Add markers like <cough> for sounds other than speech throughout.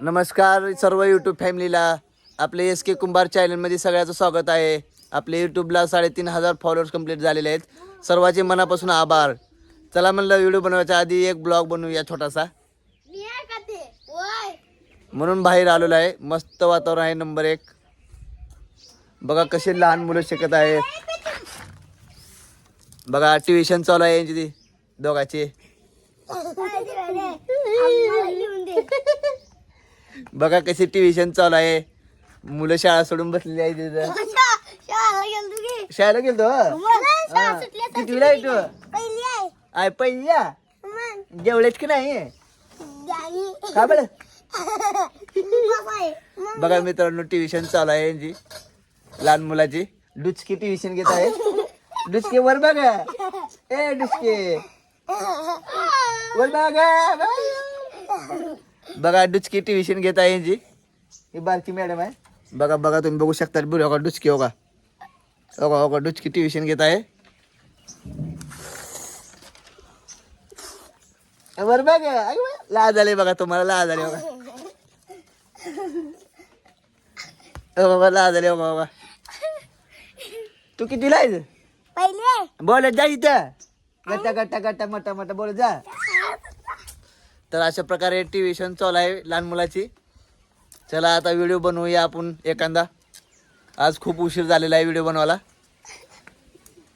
नमस्कार सर्व यूट्यूब फॅमिलीला. आपले एस के कुंभार चॅनलमध्ये सगळ्याचं स्वागत आहे. आपले यूट्यूबला साडेतीन हजार फॉलोअर्स कंप्लीट झालेले आहेत. सर्वांचे मनापासून आभार. चला म्हणलं व्हिडिओ बनवायच्या आधी एक ब्लॉग बनवूया छोटासा. आहे म्हणून बाहेर आलेलो आहे. मस्त वातावरण आहे नंबर एक. बघा कसे लहान मुलं शिकत आहेत बघा ट्युशन चालू आहे यांची ती दोघांची. बघा कशी ट्युशन चालू आहे. मुलं शाळा सोडून बसलेली आहे तिथं शाळेला गेलतो हा. कितवीला आहे तू? आय पहिल्या जेवलेच की नाही? का बरं? बघा मित्रांनो ट्युशन चालू आहे यांची. लहान मुलाची. डुचकी ट्युशन घेत आहे. डुचके वर बघा. ए डुचके. वर बघा. <laughs> बघा डुचकी ट्युशन घेत आहे यांची ही बारकी मॅडम आहे. बघा बघा तुम्ही बघू शकता बरं हो का डुचकी हो का हो का हो का डुचकी ट्युशन घेत आहे. वर बघा लाज आले बघा तुम्हाला लाज आले बघा. हो बाबा लाज आले बाबा. तू किती आहे बोलत जा इथं. गट्टा गट्टा गट्टा मटा मटा बोलत जा. तर अशा प्रकारे ट्युशन चालू आहे लहान मुलाची. चला आता व्हिडिओ बनवूया आपण एखादा. आज खूप उशीर झालेला आहे व्हिडिओ बनवायला.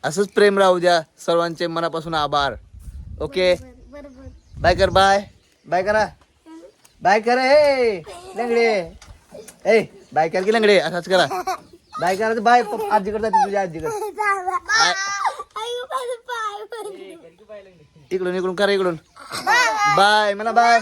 असंच प्रेम राहू द्या. सर्वांचे मनापासून आभार. ओके बाय कर बाय बाय करा. बाय करा ए लंगडे. ए बाय कर की लंगडे. असंच करा. बाय करा बाय आजीकडे जाते तुझ्या आजीकडे. इकडून इकडून करा इकडून. बाय म्हणा बाय